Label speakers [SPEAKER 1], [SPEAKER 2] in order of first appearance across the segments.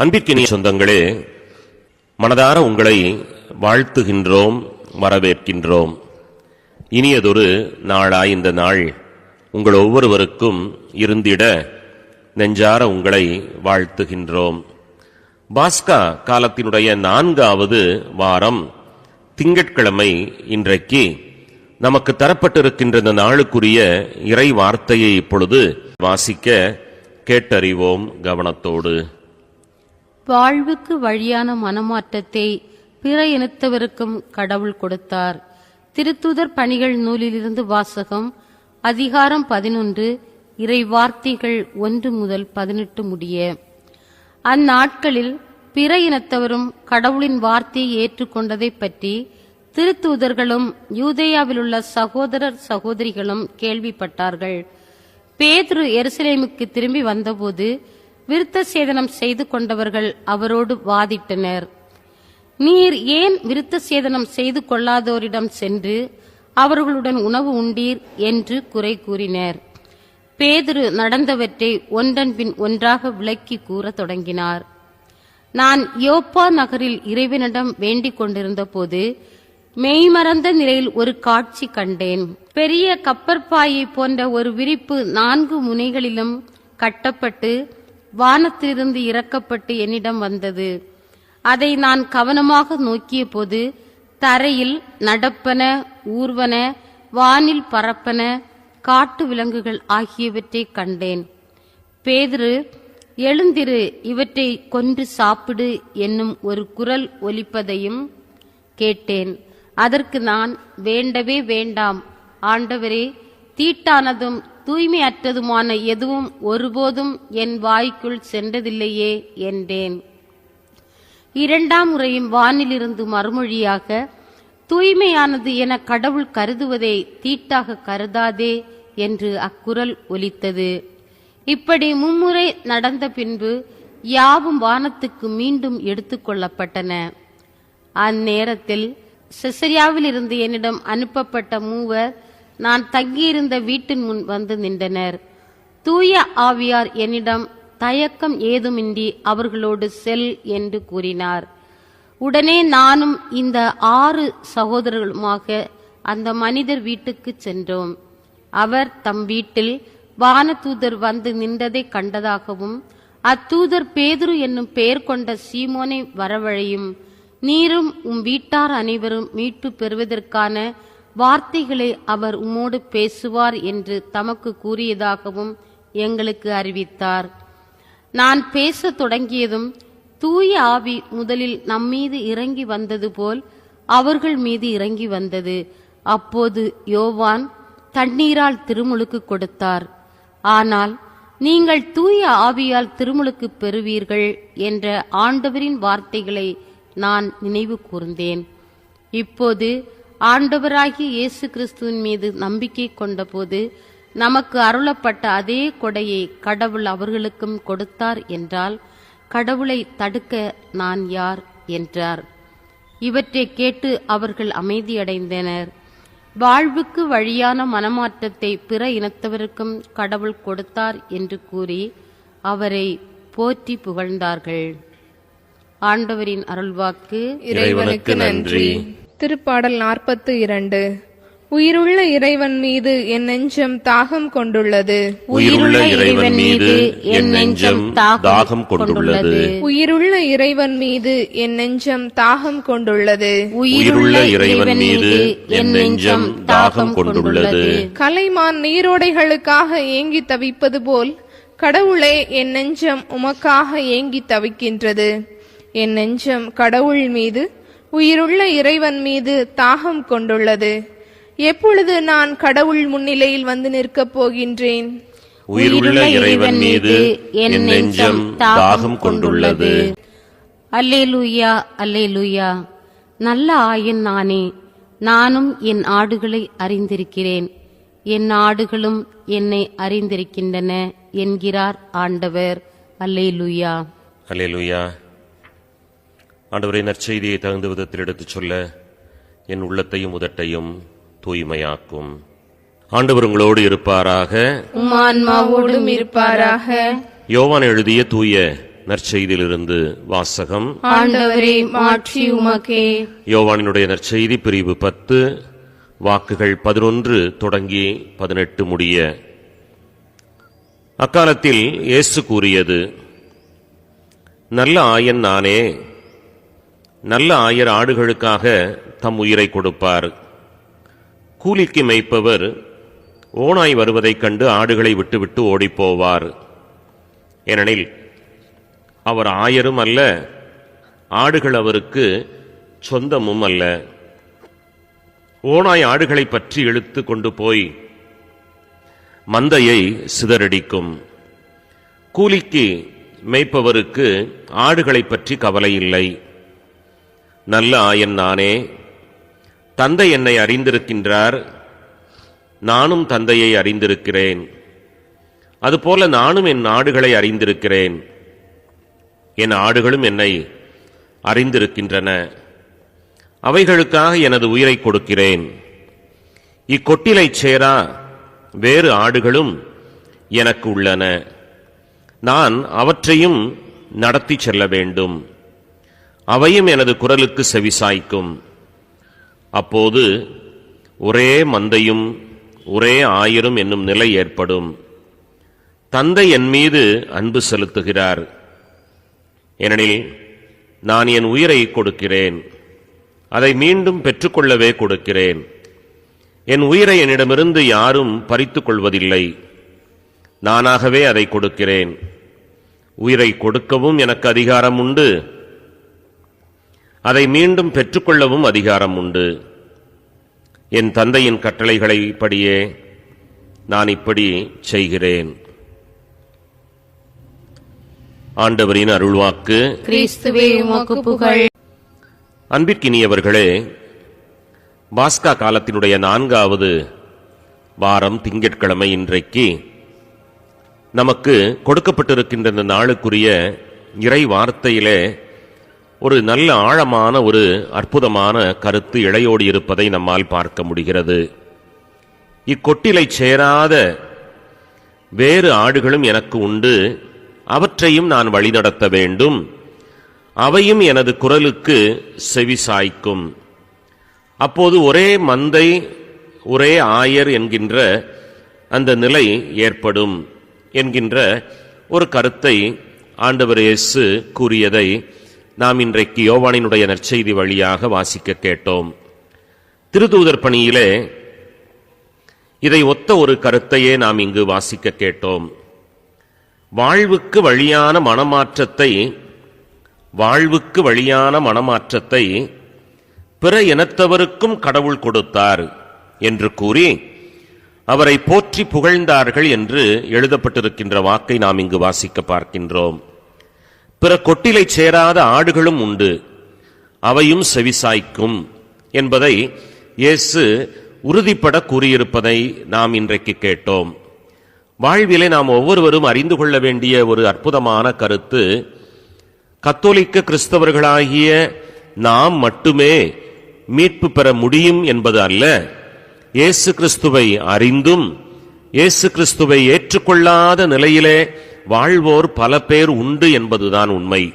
[SPEAKER 1] அன்பிற்கினிய சொந்தங்களே மனதார உங்களை வாழ்த்துகின்றோம் வரவேற்கின்றோம். இனியதொரு நாளாய் இந்த நாள் உங்கள் ஒவ்வொருவருக்கும் இருந்திட நெஞ்சார உங்களை வாழ்த்துகின்றோம். பாஸ்கா காலத்தினுடைய நான்காவது வாரம் திங்கட்கிழமை இன்றைக்கு நமக்கு தரப்பட்டிருக்கின்ற இந்த நாளுக்குரிய இறை வார்த்தையை இப்பொழுது வாசிக்க கேட்டறிவோம் கவனத்தோடு.
[SPEAKER 2] வாழ்வுக்கு வழியான மனமாற்றத்தை பிற இனத்தவருக்கும் கடவுள் கொடுத்தார். திருத்துதர் பணிகள் நூலிலிருந்து வாசகம் அதிகாரம் பதினொன்று இறை வார்த்தைகள் ஒன்று முதல் பதினெட்டு முடிய. அந்நாட்களில் பிற இனத்தவரும் கடவுளின் வார்த்தையை ஏற்றுக்கொண்டதைப் பற்றி திருத்தூதர்களும் யூதேயாவிலுள்ள சகோதரர் சகோதரிகளும் கேள்விப்பட்டார்கள். பேதுரு எருசலேமுக்கு திரும்பி வந்தபோது விருத்த சேதனம் செய்து கொண்டவர்கள் அவரோடு வாதிட்டனர். நீர் ஏன் விருத்த சேதனம் செய்து கொள்ளாதோரிடம் சென்று அவர்களுடன் உணவு உண்டீர் என்று குறை கூறினர். பேதுரு நடந்தவற்றை ஒன்றன் பின் ஒன்றாக விளக்கி கூற தொடங்கினார். நான் யோப்பா நகரில் இறைவனிடம் வேண்டிக் கொண்டிருந்த போது மெய்மறந்த நிலையில் ஒரு காட்சி கண்டேன். பெரிய கப்பற்பாயை போன்ற ஒரு விரிப்பு நான்கு முனைகளிலும் கட்டப்பட்டு வானத்திலிருந்து இறக்கப்பட்டு என்னிடம் வந்தது. அதை நான் கவனமாக நோக்கிய போது தரையில் நடப்பன ஊர்வன வானில் பரப்பன காட்டு விலங்குகள் ஆகியவற்றை கண்டேன். பேதிரு எழுந்திரு இவற்றை கொன்று சாப்பிடு என்னும் ஒரு குரல் ஒலிப்பதையும் கேட்டேன். அதற்கு நான் வேண்டவே வேண்டாம் ஆண்டவரே தீட்டானதும் தூய்மையற்றதுமான எதுவும் ஒருபோதும் என் வாய்க்குள் சென்றதில்லையே என்றேன். இரண்டாம் முறையும் வானிலிருந்து மறுமொழியாக தூய்மையானது என கடவுள் கருதுவதை தீட்டாக கருதாதே என்று அக்குரல் ஒலித்தது. இப்படி மும்முறை நடந்த பின்பு யாவும் வானத்துக்கு மீண்டும் எடுத்துக்கொள்ளப்பட்டன அந்நேரத்தில் செசரியாவிலிருந்து என்னிடம் அனுப்பப்பட்ட மூவர் நான் தங்கியிருந்த வீட்டின் முன் வந்து நின்றனர். தூய ஆவியார் என்னிடம் தயக்கம் ஏதுமின்றி அவர்களோடு செல் என்று கூறினார். உடனே நானும் இந்த ஆறு சகோதரர்களுமாக அந்த மனிதர் வீட்டுக்கு சென்றோம். அவர் தம் வீட்டில் வானதூதர் வந்து நின்றதை கண்டதாகவும் அத்தூதர் பேதுரு என்னும் பெயர் கொண்ட சீமோனை வரவழையும் நீரும் உம் வீட்டார் அனைவரும் மீட்பு பெறுவதற்கான வார்த்தைகளை அவர் உம்மோடு பேசுவார் என்று தமக்கு கூறியதாகவும் எங்களுக்கு அறிவித்தார். நான் பேசத் தொடங்கியதும் தூய ஆவி முதலில் நம்மீது இறங்கி வந்தது போல் அவர்கள் மீது இறங்கி வந்தது. அப்போது யோவான் தண்ணீரால் திருமுழுக்கு கொடுத்தார். ஆனால் நீங்கள் தூய ஆவியால் திருமுழுக்கு பெறுவீர்கள் என்ற ஆண்டவரின் வார்த்தைகளை நான் நினைவு கூர்ந்தேன். இப்போது ஆண்டவராகிய இயேசு கிறிஸ்துவின் மீது நம்பிக்கை கொண்டபோது நமக்கு அருளப்பட்ட அதே கொடையை கடவுள் அவர்களுக்கும் கொடுத்தார் என்றால் கடவுளை தடுக்க நான் யார் என்றார். இவற்றை கேட்டு அவர்கள் அமைதியடைந்தனர். வாழ்வுக்கு வழியான மனமாற்றத்தை பிற இனத்தவருக்கும் கடவுள் கொடுத்தார் என்று கூறி அவரை போற்றி புகழ்ந்தார்கள். ஆண்டவரின் அருள்வாக்கு
[SPEAKER 1] இறைவனுக்கு நன்றி.
[SPEAKER 3] திருப்பாடல் நாற்பத்து இரண்டு. உயிருள்ள இறைவன் மீது என் நெஞ்சம் தாகம் கொண்டுள்ளது.
[SPEAKER 1] உயிருள்ள இறைவன் மீது என் நெஞ்சம் தாகம் கொண்டுள்ளது.
[SPEAKER 3] உயிருள்ள இறைவன் மீது என் நெஞ்சம் தாகம் கொண்டுள்ளது.
[SPEAKER 1] உயிருள்ள இறைவன் மீது என் நெஞ்சம் தாகம் கொண்டுள்ளது.
[SPEAKER 3] கலைமான் நீரோடைகளுக்காக ஏங்கி தவிப்பது போல் கடவுளே என் நெஞ்சம் உமக்காக ஏங்கி தவிக்கின்றது. என் நெஞ்சம் கடவுள் மீது உயிருள்ள இறைவன் மீது தாகம் கொண்டுள்ளது. எப்பொழுது நான் கடவுள் முன்னிலையில் வந்து நிற்கப் போகின்றேன்?
[SPEAKER 1] உயிருள்ள இறைவன் மீது என் நெஞ்சம் தாகம் கொண்டுள்ளது.
[SPEAKER 2] அல்லேலூயா அல்லேலூயா. நல்ல ஆயன் நானே. நானும் என் ஆடுகளை அறிந்திருக்கிறேன். என் ஆடுகளும் என்னை அறிந்திருக்கின்றன என்கிறார் ஆண்டவர். அல்லேலூயா.
[SPEAKER 1] அல்லேலூயா. ஆண்டவரை நற்செய்தியை தகுந்த விதத்தில் எடுத்துச் சொல்ல என் உள்ளத்தையும் உதட்டையும் தூய்மையாக்கும். ஆண்டவர் உங்களோடு இருப்பாராக.
[SPEAKER 2] இருப்பாராக.
[SPEAKER 1] யோவான் எழுதிய தூய நற்செய்தியிலிருந்து வாசகம்.
[SPEAKER 2] ஆண்டவரே உமக்கே.
[SPEAKER 1] யோவானினுடைய நற்செய்தி பிரிவு பத்து வாக்குகள் பதினொன்று தொடங்கி பதினெட்டு முடிய. அக்காலத்தில் இயேசு கூறியது நல்ல ஆயன் நானே நல்ல ஆயர் ஆடுகளுக்காக தம் உயிரை கொடுப்பார். கூலிக்கு மேய்ப்பவர் ஓனாய் வருவதைக் கண்டு ஆடுகளை விட்டுவிட்டு ஓடிப்போவார். ஏனெனில் அவர் ஆயரும் அல்ல ஆடுகள் அவருக்கு சொந்தமும் அல்ல. ஓனாய் ஆடுகளை பற்றி இழுத்து கொண்டு போய் மந்தையை சிதறடிக்கும். கூலிக்கு மேய்ப்பவருக்கு ஆடுகளை பற்றி கவலை இல்லை. நல்ல ஆயன் நானே. தந்தை என்னை அறிந்திருக்கின்றார். நானும் தந்தையை அறிந்திருக்கிறேன். அதுபோல நானும் என் ஆடுகளை அறிந்திருக்கிறேன். என் ஆடுகளும் என்னை அறிந்திருக்கின்றன. அவைகளுக்காக எனது உயிரை கொடுக்கிறேன். இக்கொட்டிலைச் சேரா வேறு ஆடுகளும் எனக்கு உள்ளன. நான் அவற்றையும் நடத்தி செல்ல வேண்டும். அவையும் எனது குரலுக்கு செவிசாய்க்கும். அப்போது ஒரே மந்தையும் ஒரே ஆயிரும் என்னும் நிலை ஏற்படும். தந்தை என் மீது அன்பு செலுத்துகிறார். ஏனெனில் நான் என் உயிரை கொடுக்கிறேன். அதை மீண்டும் பெற்றுக்கொள்ளவே கொடுக்கிறேன். என் உயிரை என்னிடமிருந்து யாரும் பறித்துக் கொள்வதில்லை. நானாகவே அதை கொடுக்கிறேன். உயிரை கொடுக்கவும் எனக்கு அதிகாரம் உண்டு. அதை மீண்டும் பெற்றுக்கொள்ளவும் அதிகாரம் உண்டு. என் தந்தையின் கட்டளைகளை படியே நான் இப்படி செய்கிறேன். ஆண்டவரின் அருள்வாக்கு. அன்பிற்கினியவர்களே பாஸ்கா காலத்தினுடைய நான்காவது வாரம் திங்கட்கிழமை இன்றைக்கு நமக்கு கொடுக்கப்பட்டிருக்கின்ற இந்த நாளுக்குரிய இறை வார்த்தையிலே ஒரு நல்ல ஆழமான ஒரு அற்புதமான கருத்து இழையோடி இருப்பதை நம்மால் பார்க்க முடிகிறது. இக்கொட்டிலை சேராத வேறு ஆடுகளும் எனக்கு உண்டு. அவற்றையும் நான் வழிநடத்த வேண்டும். அவையும் எனது குரலுக்கு செவி சாய்க்கும். அப்போது ஒரே மந்தை ஒரே ஆயர் என்கின்ற அந்த நிலை ஏற்படும் என்கின்ற ஒரு கருத்தை ஆண்டவர் இயேசு கூறியதை நாம் இன்றைக்கு யோவானினுடைய நற்செய்தி வழியாக வாசிக்க கேட்டோம். திருதூதர் பணியிலே இதை ஒத்த ஒரு கருத்தையே நாம் இங்கு வாசிக்க கேட்டோம். வாழ்வுக்கு வழியான மனமாற்றத்தை வாழ்வுக்கு வழியான மனமாற்றத்தை பிற இனத்தவருக்கும் கடவுள் கொடுத்தார் என்று கூறி அவரை போற்றி புகழ்ந்தார்கள் என்று எழுதப்பட்டிருக்கின்ற வாக்கை நாம் இங்கு வாசிக்க பார்க்கின்றோம். பிற கொட்டிலை சேராத ஆடுகளும் உண்டு. அவையும் செவிசாய்க்கும் என்பதை இயேசு உறுதிப்பட கூறியிருப்பதை நாம் இன்றைக்கு கேட்டோம். வாழ்விலே நாம் ஒவ்வொருவரும் அறிந்து கொள்ள வேண்டிய ஒரு அற்புதமான கருத்து கத்தோலிக்க கிறிஸ்தவர்களாகிய நாம் மட்டுமே மீட்பு பெற முடியும் என்பது அல்ல. இயேசு கிறிஸ்துவை அறிந்தும் இயேசு கிறிஸ்துவை ஏற்றுக்கொள்ளாத நிலையிலே வாழ்வோர் பல பேர் உண்டு என்பதுதான் உண்மை.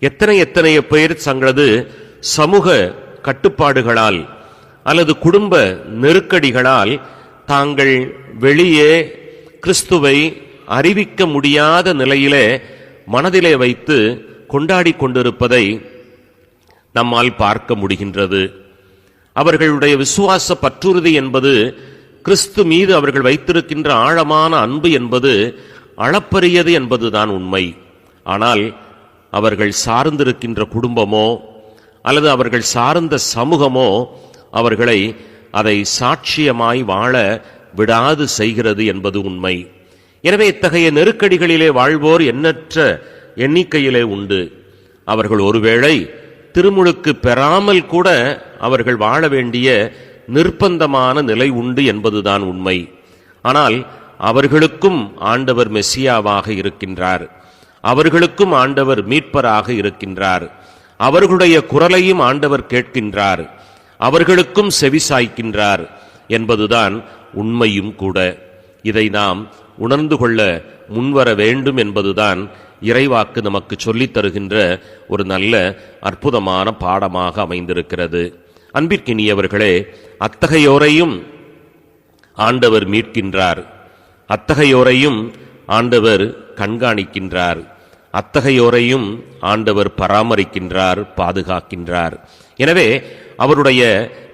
[SPEAKER 1] எத்தனை எத்தனை பேர் தங்களது சமூக கட்டுப்பாடுகளால் அல்லது குடும்ப நெருக்கடிகளால் தாங்கள் வெளியே கிறிஸ்துவை அறிவிக்க முடியாத நிலையிலே மனதிலே வைத்து கொண்டாடி கொண்டிருப்பதை நம்மால் பார்க்க முடிகின்றது. அவர்களுடைய விசுவாச பற்றுறுதி என்பது கிறிஸ்து மீது அவர்கள் வைத்திருக்கின்ற ஆழமான அன்பு என்பது அளப்பரியது என்பதுதான் உண்மை. ஆனால் அவர்கள் சார்ந்திருக்கின்ற குடும்பமோ அல்லது அவர்கள் சார்ந்த சமூகமோ அவர்களை அதை சாட்சியமாய் வாழ விடாது செய்கிறது என்பது உண்மை. எனவே இத்தகைய நெருக்கடிகளிலே வாழ்வோர் எண்ணற்ற எண்ணிக்கையிலே உண்டு. அவர்கள் ஒருவேளை திருமுழுக்கு பெறாமல் கூட அவர்கள் வாழ வேண்டிய நிர்பந்தமான நிலை உண்டு என்பதுதான் உண்மை. ஆனால் அவர்களுக்கும் ஆண்டவர் மெஸ்ஸியாவாக இருக்கின்றார். அவர்களுக்கும் ஆண்டவர் மீட்பராக இருக்கின்றார். அவர்களுடைய குரலையும் ஆண்டவர் கேட்கின்றார். அவர்களுக்கும் செவிசாய்க்கின்றார் என்பதுதான் உண்மையும் கூட. இதை நாம் உணர்ந்து கொள்ள முன்வர வேண்டும் என்பதுதான் இறைவாக்கு நமக்கு சொல்லித் தருகின்ற ஒரு நல்ல அற்புதமான பாடமாக அமைந்திருக்கிறது. அன்பிற்கினியவர்களே அத்தகையோரையும் ஆண்டவர் மீட்கின்றார். அத்தகையோரையும் ஆண்டவர் கண்காணிக்கின்றார். அத்தகையோரையும் ஆண்டவர் பராமரிக்கின்றார் பாதுகாக்கின்றார். எனவே அவருடைய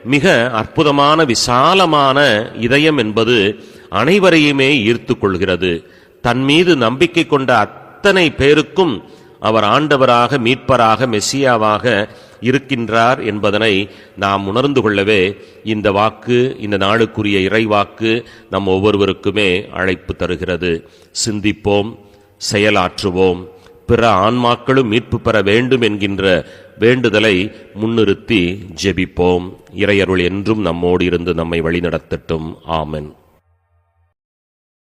[SPEAKER 1] மிக அற்புதமான விசாலமான இதயம் என்பது அனைவரையுமே ஈர்த்து கொள்கிறது. தன் மீது நம்பிக்கை கொண்ட அத்தனை பேருக்கும் அவர் ஆண்டவராக மீட்பராக மெஸ்ஸியாவாக இருக்கின்றார் என்பதனை நாம் உணர்ந்து கொள்ளவே இந்த வாக்கு இந்த நாளுக்குரிய இறைவாக்கு நம் ஒவ்வொருவருக்குமே அழைப்பு தருகிறது. சிந்திப்போம் செயலாற்றுவோம். பிற ஆன்மாக்களும் மீட்பு பெற வேண்டும் என்கின்ற வேண்டுதலை முன்னிறுத்தி ஜெபிப்போம். இறையருள் என்றும் நம்மோடு இருந்து நம்மை வழிநடத்தட்டும். ஆமென்.